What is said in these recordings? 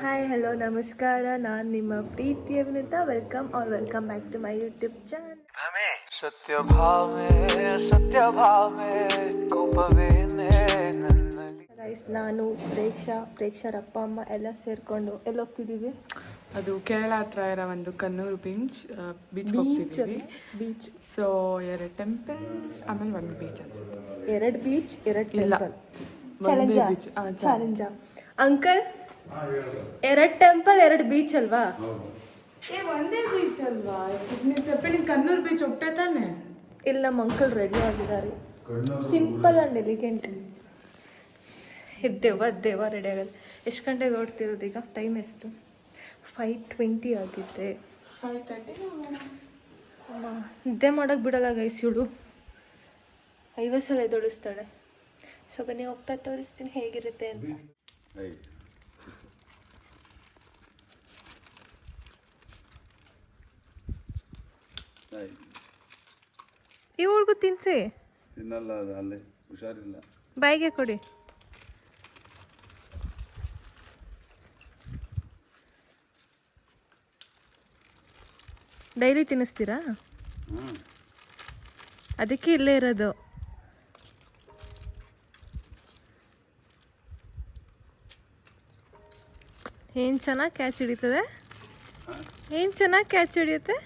Hi hello ನಮಸ್ಕಾರ. ನಾನು ನಿಮ್ಮ ಪ್ರೀತಿಯ ಅಭಿನಂತ welcome or welcome back to my YouTube channel ಸತ್ಯ ಭಾವೆ ಸತ್ಯ ಗೈಸ್ ನಾನು ಪ್ರೇಕ್ಷಾ ಪ್ರೇಕ್ಷರ ಅಪ್ಪ ಅಮ್ಮ ಎಲ್ಲ ಸೇರಿಕೊಂಡು ಎಲ್ಲಿ ಹೋಗ್ತಿದ್ದೀವಿ ಅದು ಕೇರಳ ಹತ್ರ ಇರೋ ಒಂದು Kannur beach beach beach beach so ಎರಡು ಟೆಂಪಲ್ ಆಮೇಲೆ ಒಂದು ಬೀಚ್ ಅನ್ಸುತ್ತೆ. ಎರಡು ಬೀಚ್ ಎರಡು ಇಲ್ಲ. ಟೆಂಪಲ್ ಚಾಲೆಂಜ ಚಾಲೆಂಜ ಅಂಕಲ್ ಎರಡು ಟೆಂಪಲ್ ಎರಡು ಬೀಚ್ ಅಲ್ವಾ? ಏ ಒಂದೇ ಬೀಚ್ ಅಲ್ವಾ? ನೀವು ಚಪ್ಪಲಿ ಕಣ್ಣೂರು ಬೀಚ್ ಒಪ್ಪೆ ತಾನೆ? ಇಲ್ಲ ಮಂಕಲ್ ರೆಡಿ ಆಗಿದ್ದಾರೆ. ಸಿಂಪಲ್ ಅಂಡ್ ಎಲಿಗೆಂಟ್ ಇದ್ದೇವ ದೆವ್ವ ರೆಡಿ ಆಗಲ್ಲ. ಎಷ್ಟು ಗಂಟೆಗೆ ಓಡ್ತಿರೋದು ಈಗ? ಟೈಮ್ ಎಷ್ಟು? ಫೈ ಟ್ವೆಂಟಿ ಆಗಿದ್ದೆ ಫೈವ್ ತರ್ಟಿ ನಿದ್ದೆ ಮಾಡೋಕೆ ಬಿಡಲ್ಲ ಗೈಸ್ ಇವಳು. ಐವತ್ತು ಸಲ ಎದೊಳಿಸ್ತಾಳೆ ಸೊ ನೀವು ಹೋಗ್ತಾ ತೋರಿಸ್ತೀನಿ ಹೇಗಿರುತ್ತೆ ಅಂತ. ಇವಳಿಗೂ ತಿನ್ಸಿ. ತಿನ್ನಲ್ಲ ಅದು ಅಲ್ಲೇ. ಹುಷಾರಿಲ್ಲ. ಬಾಯಿಗೆ ಕೊಡಿ. ಡೈಲಿ ತಿನ್ನಿಸ್ತೀರಾ? ಅದಕ್ಕೆ ಇಲ್ಲೇ ಇರೋದು. ಏನು ಚೆನ್ನಾಗಿ ಕ್ಯಾಚ್ ಹಿಡಿತದೆ? ಏನು ಚೆನ್ನಾಗಿ ಕ್ಯಾಚ್ ಹಿಡಿಯುತ್ತೆ?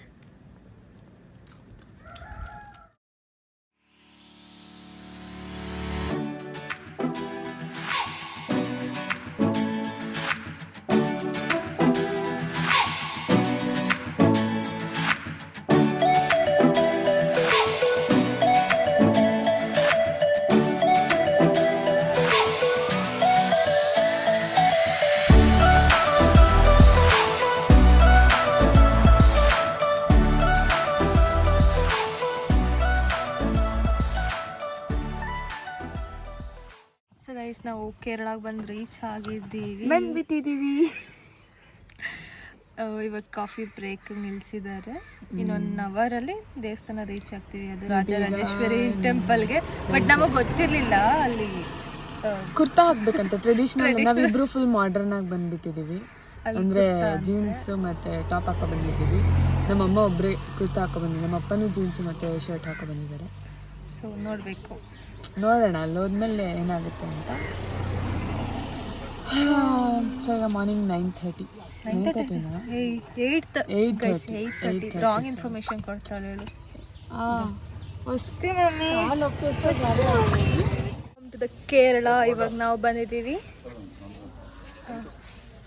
ನಾವು ಕೇರಳ ಬಂದು ರೀಚ್ ಆಗಿದ್ದೀವಿ. ಬಂದ್ಬಿಟ್ಟಿದ್ದೀವಿ ಇವತ್ತು ಕಾಫಿ ಬ್ರೇಕ್ ನಿಲ್ಸಿದ್ದಾರೆ ಇನ್ನೊಂದು ಅವರಲ್ಲಿ ದೇವಸ್ಥಾನ ರೀಚ್ ಆಗ್ತೀವಿ. ಅದು ರಾಜರಾಜೇಶ್ವರಿ ಟೆಂಪಲ್ಗೆ ಬಟ್ ನಮಗೆ ಗೊತ್ತಿರಲಿಲ್ಲ ಅಲ್ಲಿ ಕುರ್ತಾ ಹಾಕ್ಬೇಕಂತ. ಟ್ರೆಡಿಷನಲ್ ನಾವಿಬ್ರು ಫುಲ್ ಮಾಡರ್ನ್ ಆಗಿ ಬಂದ್ಬಿಟ್ಟಿದೀವಿ ಅಂದ್ರೆ ಜೀನ್ಸ್ ಮತ್ತೆ ಟಾಪ್ ಹಾಕೊ ಬಂದಿದ್ದೀವಿ. ನಮ್ಮಮ್ಮ ಒಬ್ರೆ ಕುರ್ತಾ ಹಾಕೋ ಬಂದಿದ್ದೀವಿ ನಮ್ಮ ಅಪ್ಪನೂ ಜೀನ್ಸ್ ಮತ್ತೆ ಶರ್ಟ್ ಹಾಕೋ ಬಂದಿದ್ದಾರೆ. ಸೊ ನೋಡಬೇಕು. ನೋಡೋಣ ಅಲ್ಲಿ ಹೋದ್ಮೇಲೆ ಏನಾಗುತ್ತೆ ಅಂತ. ಸೊ ಈಗ morning nine thirty nine ತರ್ಟಿನ eight eight thirty. Eight thirty thirty, wrong information ಕೊಡ್ತಾಳೆ ಹೇಳು ಅಷ್ಟೇ ಟು ದ ಕೇರಳ ಇವಾಗ ನಾವು ಬಂದಿದ್ದೀವಿ.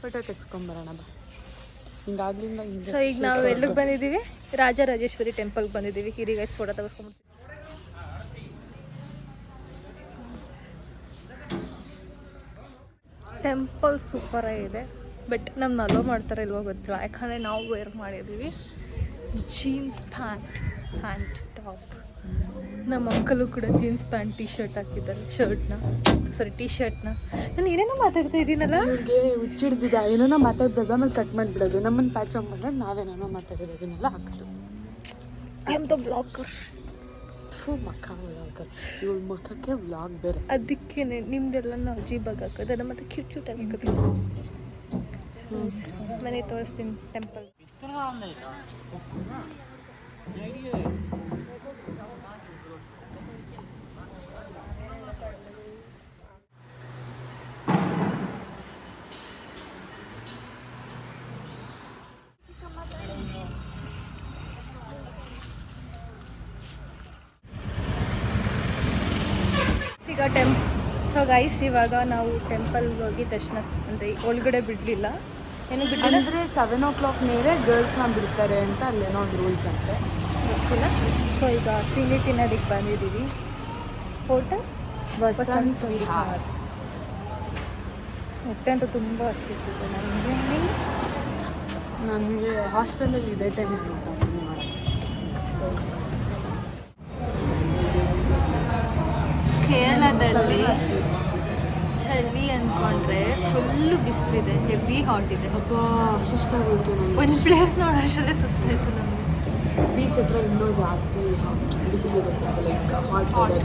ಫೋಟೋ ತೆಗ್ಸ್ಕೊಂಬರೋಣ ಬಾ. ಹಿಂಗಾಗ್ಲಿಂದ ಸೊ ಈಗ ನಾವು ಎಲ್ಲಿಗೆ ಬಂದಿದ್ದೀವಿ? ರಾಜರಾಜೇಶ್ವರಿ ಟೆಂಪಲ್ಗೆ ಬಂದಿದ್ದೀವಿ. ಹಿರಿಗೈಸ್ ಫೋಟೋ ತೆಗೆಸ್ಕೊಂಡ್ಬಿಟ್ಟು ಟೆಂಪಲ್ ಸೂಪರಾಗಿದೆ ಬಟ್ ನಮ್ನ ಅಲೋ ಮಾಡ್ತಾರೆ ಇಲ್ವೋ ಗೊತ್ತಿಲ್ಲ. ಯಾಕಂದರೆ ನಾವು ವೇರ್ ಮಾಡಿದ್ದೀವಿ ಜೀನ್ಸ್ ಪ್ಯಾಂಟ್ ಪ್ಯಾಂಟ್ ಟಾಪ್ ನಮ್ಮ ಅಂಕಲು ಕೂಡ ಜೀನ್ಸ್ ಪ್ಯಾಂಟ್ ಟಿ ಶರ್ಟ್ ಹಾಕಿದ್ದಾರೆ ಶರ್ಟ್ನ ಸಾರಿ ಟಿ ಶರ್ಟ್ನ ನಾನು ಏನೇನೋ ಮಾತಾಡ್ತಾ ಇದ್ದೀನಲ್ಲ? ಇವ್ರಿಗೆ ಹುಚ್ಚಿಡ್ದಿದ್ದ ಏನೋ ಮಾತಾಡ್ಬೇಕು ಆಮೇಲೆ ಕಟ್ ಮಾಡಿಬಿಡೋದು. ನಮ್ಮನ್ನು ಪ್ಯಾಚ್ ಆಫ್ ಮಾಡಿದ್ರೆ ನಾವೇನೇನೋ ಮಾತಾಡಿರೋದನ್ನೆಲ್ಲ ಹಾಕೋದು. ಐ ಆಮ್ ದ ಬ್ಲಾಗರ್ ಥೂ ಮಕ್ಕ ವ್ಲಾಗ್ ಇವಳ ಮಕ್ಕಕ್ಕೆ ವ್ಲಾಗ್ ಬೇರೆ. ಅದಕ್ಕೆ ನಿಮ್ದೆಲ್ಲ ನಾವು ಜೀಬಾಗ ಹಾಕೋದು ಮತ್ತೆ ಕ್ಯೂಟ್ ಕ್ಯೂಟ್ ಆಗಿ ಹಾಕೋದು. ಮನೆ ತೋರಿಸ್ತೀನಿ ಟೆಂಪಲ್ ಈಗ ಟೆಂಪ್ ಸೊ ಗೈಸ್ ಇವಾಗ ನಾವು ಟೆಂಪಲ್ಗೆ ಹೋಗಿ ದರ್ಶನ ಅಂದರೆ ಒಳಗಡೆ ಬಿಡಲಿಲ್ಲ. ಏನು ಬಿಡಲಿಲ್ಲ? ಅಂದರೆ ಸೆವೆನ್ ಓ ಕ್ಲಾಕ್ ಮೇಲೆ ಗರ್ಲ್ಸ್ನ ಬಿಡ್ತಾರೆ ಅಂತ ಅಲ್ಲೇನೋ ಒಂದು ರೂಲ್ಸ್ ಅಂತೆ. ಗೊತ್ತಿಲ್ಲ. ಸೊ ಈಗ ತಿಂಡಿ ತಿನ್ನೋದಕ್ಕೆ ಬಂದಿದ್ದೀವಿ. ಹೋಟೆಲ್ ವಸಂತ ವಿಹಾರ್. ಹೊಟ್ಟೆ ಅಂತ ತುಂಬ ಹಸಿತಿದೆ ನನಗೆ. ನನಗೆ ಹಾಸ್ಟೆಲಲ್ಲಿ ಇದೆ ಟೈಮ್ ಸೊ ಕೇರಳದಲ್ಲಿ ಚಳಿ ಅಂದ್ಕೊಂಡ್ರೆ ಫುಲ್ಲು ಬಿಸಿಲಿದೆ ಹೆವಿ ಹಾಟ್ ಇದೆ. ಅಬ್ಬಾ ಸುಸ್ತಾಗೋಯ್ತು ನನಗೆ ಒಂದು ಪ್ಲೇಸ್ ನೋಡೋಷ್ಟರಲ್ಲೇ ಸುಸ್ತಾಯ್ತು ನಮ್ಗೆ ಬೀಚ್ ಹತ್ರ ಇನ್ನೂ ಜಾಸ್ತಿ ಬಿಸಿಲಿರುತ್ತೆ ಲೈಕ್ ಹಾಟ್ ಹಾಟ್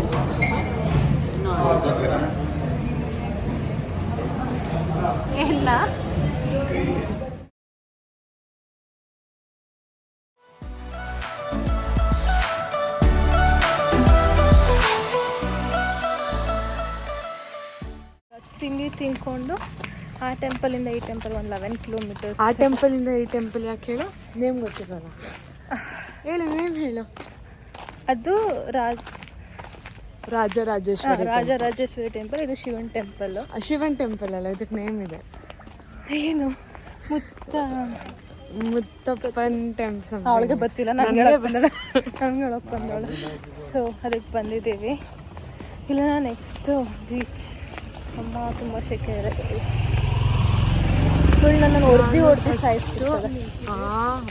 ಇಲ್ಲ. ತಿನ್ಕೊಂಡು ಆ ಟೆಂಪಲಿಂದ ಈ ಟೆಂಪಲ್ ಒಂದು ಲೆವೆನ್ ಕಿಲೋಮೀಟರ್ಸ್ ಆ ಟೆಂಪಲಿಂದ ಈ ಟೆಂಪಲ್ ಯಾಕೆ ಹೇಳು? ನೇಮ್ ಗೊತ್ತಿರಲ್ಲ. ಹೇಳು ನೇಮ್ ಹೇಳು. ಅದು ರಾಜ ರಾಜರಾಜೇಶ್ವರಿ ರಾಜರಾಜೇಶ್ವರಿ ಟೆಂಪಲ್ ಇದು ಶಿವನ್ ಟೆಂಪಲ್ ಶಿವನ್ ಟೆಂಪಲ್ ಅಲ್ಲ ಇದಕ್ಕೆ ನೇಮ್ ಇದೆ. ಏನು? ಮುತ್ತ ಮುತ್ತಪ್ಪನ್ ಟೆಂಪಲ್ ಅವಳಿಗೆ ಗೊತ್ತಿಲ್ಲ ನನಗೆ ನಮ್ಗೆ ಹೇಳಕ್ ಬಂದವಳು ಸೊ ಅದಕ್ಕೆ ಬಂದಿದ್ದೀವಿ. ಇಲ್ಲ ನೆಕ್ಸ್ಟು ಬೀಚ್ ಅಮ್ಮ ತುಂಬ ಸೆಕೆ ಇದೆ ಇವಳು ನನ್ನನ್ನು ಹೊಡೆದು ಹೊಡೆದು ಆ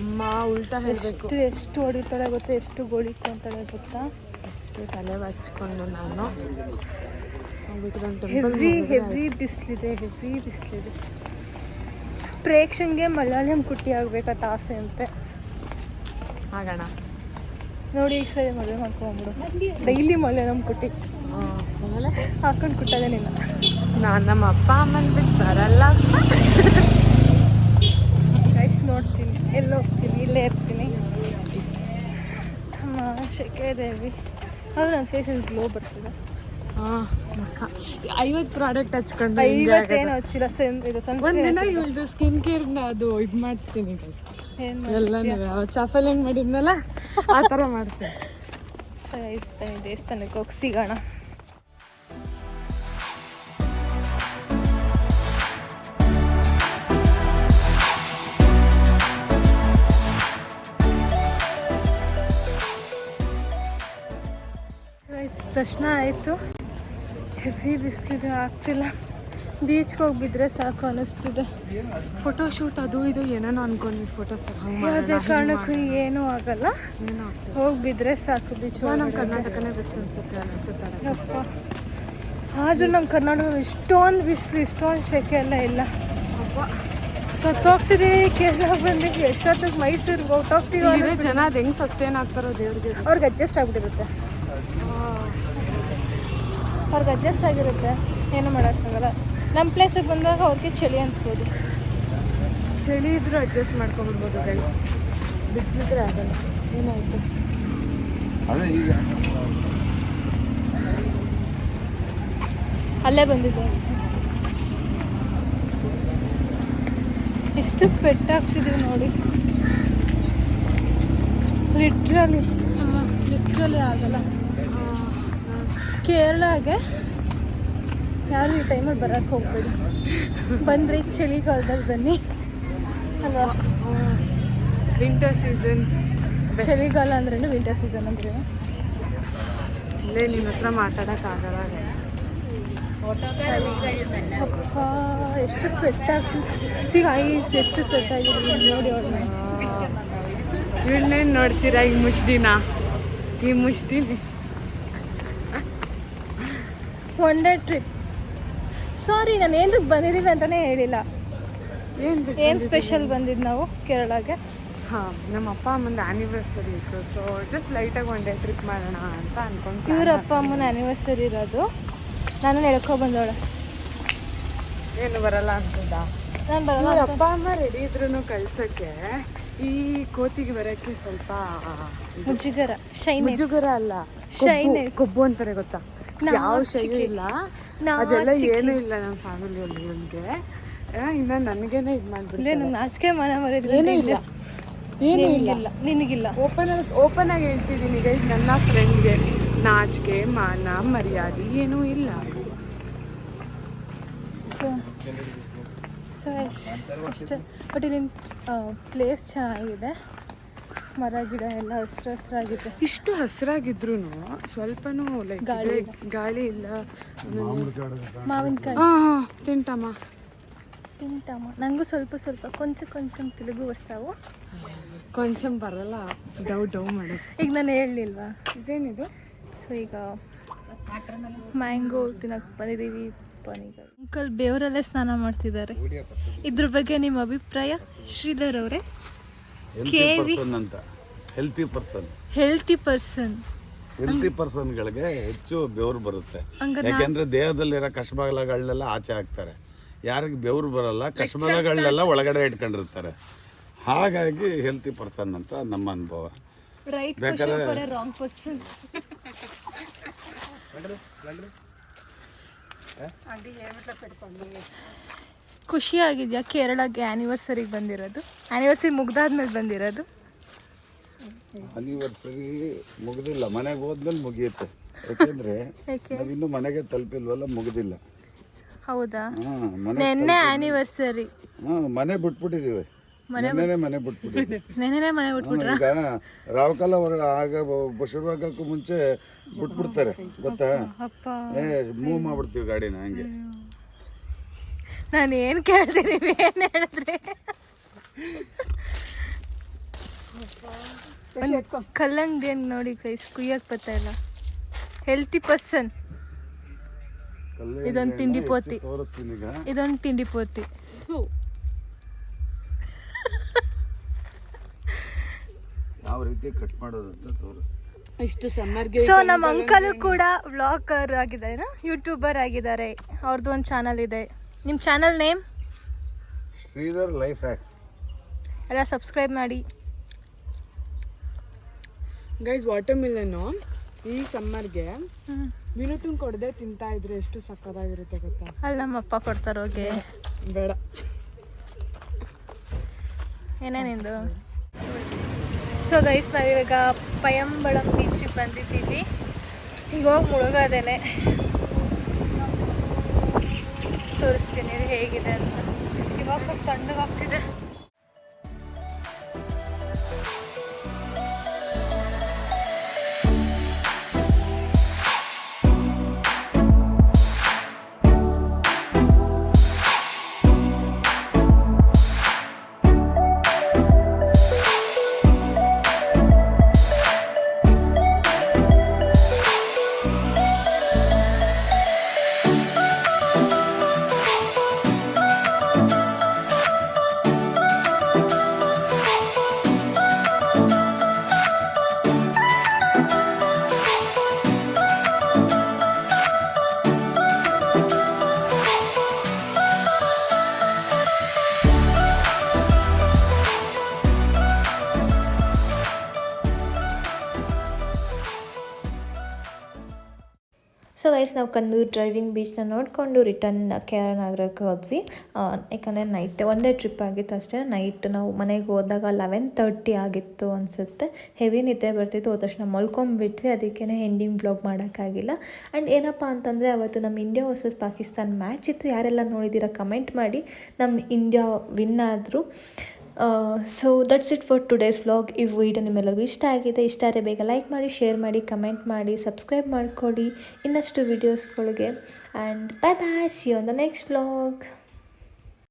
ಅಮ್ಮ ಉಲ್ಟಾ ಎಷ್ಟು ಎಷ್ಟು ಹೊಡಿತಾಳೆ ಗೊತ್ತಾ? ಎಷ್ಟು ಗೋಳಿಕೊಂತಾಳೆ ಗೊತ್ತಾ? ಇಷ್ಟು ತಲೆ ಹಚ್ಕೊಂಡು ನಾನು ಹೆವಿ ಹೆವಿ ಬಿಸಿಲಿದೆ ಹೆವಿ ಬಿಸಿಲಿದೆ. ಪ್ರೇಕ್ಷನ್ಗೆ ಮಲಯಾಳಂ ಕುಟ್ಟಿ ಆಗ್ಬೇಕಂತ ಆಸೆ ಅಂತೆ. ಆಗೋಣ ನೋಡಿ ಈ ಸರಿ ಮದುವೆ ಮಾಡ್ಕೊಂಬಿಡು ಡೈಲಿ ಮಲಯಾಳಂ ಕುಟ್ಟಿ. ಆಮೇಲೆ ಹಾಕೊಂಡು ಕುಟ್ಟದೆ ನಿನ್ನ. ನಾನು ನಮ್ಮ ಅಪ್ಪ ಅಮ್ಮನ ಬಿಟ್ಟು ಬರಲ್ಲ. ಗೈಸ್ ನೋಡ್ತೀನಿ. ಎಲ್ಲಿ ಹೋಗ್ತೀನಿ? ಇಲ್ಲೇ ಇರ್ತೀನಿ. ಶೆಕೆ ದೇವಿ. ಅದು ನನ್ನ ಫೇಸಲ್ಲಿ ಗ್ಲೋ ಬರ್ತಿದೆ. ಹಾಂ ಐವತ್ತು ಪ್ರಾಡಕ್ಟ್ ಹಚ್ಕೊಂಡು ಇವತ್ತೇನು ಹಚ್ಚಿಲ್ಲ ಸೆನ್ ಇದು ಸನ್ಸ್ಕ್ರೀನ್ ಇವಳ್ದು ಸ್ಕಿನ್ ಕೇರ್ನ ಅದು ಇದು ಮಾಡಿಸ್ತೀನಿ ಗೈಸ್ ಏನು ಎಲ್ಲ ಚಾಫಲ್ ಹೆಂಗೆ ಮಾಡಿದ್ನಲ್ಲ ಆ ಥರ ಮಾಡ್ತೀನಿ. ಸಾಯಿಸ್ತಾನೆ ದೇವಸ್ಥಾನಕ್ಕೆ ಹೋಗಿ ಸಿಗೋಣ. ದರ್ಶನ ಆಯಿತು. ಹೆವಿ ಬಿಸಿಲಿದೆ ಆಗ್ತಿಲ್ಲ. ಬೀಚ್ಗೆ ಹೋಗ್ಬಿದ್ರೆ ಸಾಕು ಅನ್ನಿಸ್ತಿದೆ ಫೋಟೋ ಶೂಟ್ ಅದು ಇದು ಏನೇನೋ ಅನ್ಕೊಂಡ್ವಿ ಫೋಟೋಸ್ ಯಾವುದೇ ಕಾರಣಕ್ಕೂ ಏನೂ ಆಗಲ್ಲ. ಹೋಗಿಬಿದ್ರೆ ಸಾಕು ಬೀಚ್ ನಮ್ಮ ಕರ್ನಾಟಕನೇ ಬೆಸ್ಟ್ ಅನ್ಸುತ್ತೆ ಅನಿಸುತ್ತೆ ಆದರೂ ನಮ್ಮ ಕರ್ನಾಟಕದಲ್ಲಿ ಇಷ್ಟೊಂದು ಬಿಸಿಲು ಇಷ್ಟೊಂದು ಶೆಕೆ ಎಲ್ಲ ಇಲ್ಲ. ಸತ್ತೋಗ್ತಿದ್ದೀವಿ ಕೇರಳ ಬಂದಿದ್ವಿ. ಎಷ್ಟೊತ್ತಿಗೆ ಮೈಸೂರಿಗೆ ಹೋಗ್ತೀವಿ ಜನ ಅದು ಹೆಂಗೆ ಸಸ್ಟೈನ್ ಆಗ್ತಾರೋ ದೇವ್ರಿಗೆ. ಅವ್ರಿಗೆ ಅಡ್ಜಸ್ಟ್ ಆಗಿಬಿಟ್ಟಿರುತ್ತೆ. ಅವ್ರಿಗೆ ಅಡ್ಜಸ್ಟ್ ಆಗಿರುತ್ತೆ. ಏನು ಮಾಡೋಕ್ಕಾಗಲ್ಲ ನಮ್ಮ ಪ್ಲೇಸಿಗೆ ಬಂದಾಗ ಅವ್ರಿಗೆ ಚಳಿ ಅನ್ಸ್ಬೋದು. ಚಳಿ ಇದ್ರೂ ಅಡ್ಜಸ್ಟ್ ಮಾಡ್ಕೊಂಡ್ಬಿಡ್ಬೋದು ಗೈಸ್ ಬಿಸಿಲಿದ್ರೆ ಆಗಲ್ಲ. ಏನಾಯಿತು? ಅಲ್ಲೇ ಬಂದಿದ್ದೆ. ಎಷ್ಟು ಸ್ವೆಟ್ ಆಗ್ತಿದ್ದೀವಿ ನೋಡಿ. ಲಿಟ್ರಲಿ ಲಿಟ್ರಲಿ ಆಗಲ್ಲ. ಕೇರಳಗೆ ಯಾರು ಈ ಟೈಮಲ್ಲಿ ಬರೋಕ್ಕೆ ಹೋಗ್ಬೇಡಿ. ಬಂದರೆ ಚಳಿಗಾಲದಲ್ಲಿ ಬನ್ನಿ. ಅಲ್ವಾ? ವಿಂಟರ್ ಸೀಸನ್ ಚಳಿಗಾಲ ಅಂದ್ರೆ ವಿಂಟರ್ ಸೀಸನ್ ಅಂದ್ರೆ ಇಲ್ಲೇ ನಿನ್ನ ಹತ್ರ ಮಾತಾಡೋಕ್ಕಾಗಲ್ಲ ಅಪ್ಪ ಎಷ್ಟು ಸ್ವೆಟ್ ಸಿಗ ಸಿ ಐಸ್ ಎಷ್ಟು ಸ್ವೆಟ್ ಆಗಿದೆ ನೋಡಿ ಇವಳನ್ನೇನು ನೋಡ್ತೀರಾ ಈ ಮುಷ್ಟಿನ? ಈ ಮುಷ್ಟಿನಿ? ಒನ್ ಡೇ ಟ್ರಿಪ್ ಸಾರಿ ನಾನು ಏನಕ್ಕೆ ಬಂದಿದ್ದೀವಿ ಅಂತಲೇ ಹೇಳಿಲ್ಲ. ಏನು ಏನು ಸ್ಪೆಷಲ್ ಬಂದಿದ್ದು ನಾವು ಕೇರಳಗೆ? ಹಾಂ ನಮ್ಮ ಅಪ್ಪ ಅಮ್ಮಂದು ಆ್ಯನಿವರ್ಸರಿ ಇತ್ತು ಸೊ ಜಸ್ಟ್ ಲೈಟಾಗಿ ಒನ್ ಡೇ ಟ್ರಿಪ್ ಮಾಡೋಣ ಅಂತ ಅನ್ಕೊಂಡು ಇವ್ರ ಅಪ್ಪ ಅಮ್ಮನ ಆ್ಯನಿವರ್ಸರಿ ಇರೋದು. ನಾನು ಎಳ್ಕೊ ಬಂದವಳೆ. ಏನು ಬರಲ್ಲ ಅಂತಂದ ನಾನು ಬರಲ್ಲ ಅಪ್ಪ ಅಮ್ಮ ರೆಡಿ ಇದ್ರು ಕಳ್ಸೋಕ್ಕೆ ಈ ಕೋತಿಗೆ ಬರೋಕ್ಕೆ ಸ್ವಲ್ಪ. ಮುಜುಗರ ಶೈನ್ ಮುಜುಗರ ಅಲ್ಲ ಶೈನ್ ಕೊಬ್ಬು ಅಂತಾರೆ ಗೊತ್ತಾ? ಯಾವ ಶೈಲಿ ಇಲ್ಲ. ಅದೆಲ್ಲ ಏನೂ ಇಲ್ಲ ನಮ್ಮ ಫ್ಯಾಮಿಲಿಯಲ್ಲಿ ನನಗೆ ಇನ್ನ ನನಗೇನೆ ಇದು ಇಲ್ಲೇ ಮಾಡ್ಬಿಡ್ತಾರೆ ನಂಗೆ ನಾಚಿಕೆ ಮನ ಮರಿದ್ರೆ ಏನೂ ಇಲ್ಲ. ಏನೂ ಇಲ್ಲ. ನಿನಗಿಲ್ಲ ಓಪನ್ ಆಗಿ ಓಪನ್ ಆಗಿ ಹೇಳ್ತಿದ್ದೀನಿ ಗೈಸ್ ನನ್ನ ಫ್ರೆಂಡ್ಗೆ ನಾಚಿಕೆ ಮಾನ ಮರ್ಯಾದೆ ಏನೂ ಇಲ್ಲ. ಸೊ ಸೊ ಅಷ್ಟೇ. ಬಟ್ ಇಲ್ಲಿ ಪ್ಲೇಸ್ ಚೆನ್ನಾಗಿದೆ. ಮರ ಗಿಡ ಎಲ್ಲ ಹಸಿರು ಹಸ್ರಾಗಿದೆ ಇಷ್ಟು ಹಸಿರಾಗಿದ್ರು ಸ್ವಲ್ಪನೂ ಲೈಕ್ ಗಾಳಿ ಗಾಳಿ ಇಲ್ಲ. ಮಾವಿನಕಾಯಿ. ಹಾಂ ತಿಂಟಮ್ಮ. ತಿಂಟಮ್ಮ. ನನಗೂ ಸ್ವಲ್ಪ ಸ್ವಲ್ಪ ಕೊಂಚ ಕೊಂಚ ತೆಲುಗು ಹೊಸ್ತಾವು. ಕೊಂಚ ಬರಲ್ಲ ಡೌ ಡೌ ಮಾಡು ಈಗ ನಾನು ಹೇಳಲಿಲ್ವಾ? ಇದೇನಿದು? ಸೊ ಈಗ ಮ್ಯಾಂಗೋ ತಿನ್ನಕ್ಕೆ ಬಂದಿದ್ದೀವಿ ಅಂಕಲ್ ಬೇವರಲ್ಲೇ ಸ್ನಾನ ಮಾಡ್ತಿದ್ದಾರೆ. ಇದ್ರ ಬಗ್ಗೆ ನಿಮ್ಮ ಅಭಿಪ್ರಾಯ? ಶ್ರೀಧರ್ ಅವರೇ. ಹೆಲ್ತಿ ಪರ್ಸನ್ ಅಂತ. Healthy person healthy person healthy ಪರ್ಸನ್ಗಳಿಗೆ ಹೆಚ್ಚು ಬೆವರು ಬರುತ್ತೆ. ಯಾಕೆಂದ್ರೆ ದೇಹದಲ್ಲಿರೋ ಕಷಬಲಗಳನ್ನೆಲ್ಲ ಆಚೆ ಹಾಕ್ತಾರೆ. ಯಾರಿಗೆ ಬೆವರು ಬರಲ್ಲ ಕಷಬಲಗಳನ್ನೆಲ್ಲ ಒಳಗಡೆ ಇಟ್ಕೊಂಡಿರ್ತಾರೆ. ಹಾಗಾಗಿ ಹೆಲ್ತಿ ಪರ್ಸನ್ ಅಂತ ನಮ್ಮ ಅನುಭವ. ರೈಟ್ ಬೇಕಾದ್ರೆ- ರಾಂಗ್ ಪರ್ಸನ್ ಖುಷಿ ಆಗಿದೆಯಾ ಕೇರಳಕ್ಕೆ ಆ್ಯನಿವರ್ಸರಿಗೆ ಬಂದಿರೋದು? ಆ್ಯನಿವರ್ಸರಿ ಮುಗ್ದಾದ್ಮೇಲೆ ಬಂದಿರೋದು? ಆನಿವರ್ಸರಿ ಮುಗ್ದಿಲ್ಲ. ಮನೆಗೆ ಹೋದ್ಮೇಲೆ ಮುಗಿಯುತ್ತೆ. ಯಾಕೆಂದ್ರೆ ಯಾಕೆ? ನಾವಿನ್ನೂ ಮನೆಗೆ ತಲುಪಿಲ್ವಲ್ಲ ಮುಗ್ದಿಲ್ಲ. ಹೌದಾ? ಮನೆ ನೆನ್ನೆ ಆ್ಯನಿವರ್ಸರಿ ಹಾ ಮನೆ ಬಿಟ್ಬಿಟ್ಟಿದೀವಿ. ನೆನ್ನೆನೆ ಮನೆ ಬಿಟ್ಬಿಟ್ಟಿದ್ವಿ. ನೆನ್ನೆನೇ ಮನೆ ಹ್ಮ್, ಈಗ ರಾವ್ಕಾಲ ಹೊರಗೆ ಆಗ ಶುರುವಾಗಕ್ಕೂ ಮುಂಚೆ ಬಿಟ್ಬಿಡ್ತಾರೆ. ಗೊತ್ತಾ? ಏ ಮೂವ್ ಮಾಡ್ಬಿಡ್ತೀವಿ ಗಾಡಿನ ಹಂಗೆ. ನಾನು ಏನು ಕೇಳ್ತೀನಿ ಏನು ಹೇಳಿದ್ರಿ? ಕಲ್ಲಂಗಡಿ ಹಂಗೆ ನೋಡಿ ಕೈಸ್ ಕುಯ್ಯಕ್ಕೆ ಬರ್ತಾ ಇಲ್ಲ. ಹೆಲ್ತಿ ಪರ್ಸನ್ ಇದೊಂದು ತಿಂಡಿ ಪೋತಿ. ತೋರಿಸ್ತೀನಿ ಈಗ. ಇದೊಂದು ತಿಂಡಿ ಪೋತಿ. ಯಾವ ರೀತಿ ಕಟ್ ಮಾಡೋದು ಅಂತ ತೋರಿಸ್ತೀನಿ. ಇಷ್ಟು ಸಮ್ಮರ್ಗೆ ಸೊ ನಮ್ಮ ಅಂಕಲು ಕೂಡ ವ್ಲಾಗರ್ ಆಗಿದ್ದಾರೆ ಯೂಟ್ಯೂಬರ್ ಆಗಿದ್ದಾರೆ. ಅವ್ರದ್ದು ಒಂದು ಚಾನಲ್ ಇದೆ. ನಿಮ್ಮ channel name? Sridhar life hacks. ಎಲ್ಲ ಸಬ್ಸ್ಕ್ರೈಬ್ ಮಾಡಿ. ಗೈಸ್ ವಾಟರ್ ಮಿಲನ್ನು ಈ ಸಮ್ಮರ್ಗೆ ವಿನೂತಂಗ್ ಕೊಡದೆ ತಿಂತಾ ಇದ್ರೆ ಎಷ್ಟು ಸಕ್ಕದಾಗಿರುತ್ತೆ ಗೊತ್ತಾ? ಅಲ್ಲಿ ನಮ್ಮಪ್ಪ ಕೊಡ್ತಾರೆ ಹೋಗಿ. ಬೇಡ. ಏನೇನಿಂದು ಸೊ ಗೈಸ್ ನಾವಿವಾಗ ಪಯಂಬಳಂ ಬೀಚಿಗೆ ಬಂದಿದ್ದೀವಿ. ಈಗ ಹೋಗಿ ಮುಳುಗೋದೇನೆ. ತೋರಿಸ್ತೀನಿ ಇದು ಹೇಗಿದೆ ಅಂತ. ಇವಾಗ ಸ್ವಲ್ಪ ತಣ್ಣಗಾಗ್ತಿದೆ. ಗೈಸ್ ನಾವು ಕನ್ನೂರು ಡ್ರೈವಿಂಗ್ ಬೀಚ್ನ ನೋಡಿಕೊಂಡು ರಿಟರ್ನ್ ಕೆ ಆರ್ ನಗರಕ್ಕೆ ಹೋದ್ವಿ. ಯಾಕಂದರೆ ನೈಟ್ ಒಂದೇ ಟ್ರಿಪ್ ಆಗಿತ್ತು ಅಷ್ಟೇ. ನೈಟ್ ನಾವು ಮನೆಗೆ ಹೋದಾಗ ಲೆವೆನ್ ತರ್ಟಿ ಆಗಿತ್ತು ಅನಿಸುತ್ತೆ. ಹೆವಿ ನಿದ್ದೆ ಬರ್ತಿತ್ತು. ಹೋದ ತಕ್ಷಣ ಮಲ್ಕೊಂಬಿಟ್ವಿ. ಅದಕ್ಕೇ ಎಂಡಿಂಗ್ ಬ್ಲಾಗ್ ಮಾಡೋಕ್ಕಾಗಿಲ್ಲ. ಆ್ಯಂಡ್ ಏನಪ್ಪ ಅಂತಂದರೆ ಅವತ್ತು ನಮ್ಮ ಇಂಡಿಯಾ ವರ್ಸಸ್ ಪಾಕಿಸ್ತಾನ್ ಮ್ಯಾಚ್ ಇತ್ತು. ಯಾರೆಲ್ಲ ನೋಡಿದ್ದೀರಾ ಕಮೆಂಟ್ ಮಾಡಿ. ನಮ್ಮ ಇಂಡಿಯಾ ವಿನ್ ಆದರು. So that's it for today's vlog ಈ ವಿಡಿಯೋ ನಿಮ್ಮೆಲ್ಲರಿಗೂ ಇಷ್ಟ ಆಗಿದೆ, ಇಷ್ಟ ಆದರೆ ಬೇಗ ಲೈಕ್ ಮಾಡಿ ಶೇರ್ ಮಾಡಿ ಕಮೆಂಟ್ ಮಾಡಿ ಸಬ್ಸ್ಕ್ರೈಬ್ ಮಾಡಿಕೊಡಿ. ಇನ್ನಷ್ಟು ವೀಡಿಯೋಸ್ಗಳಿಗೆ and bye bye see on the next vlog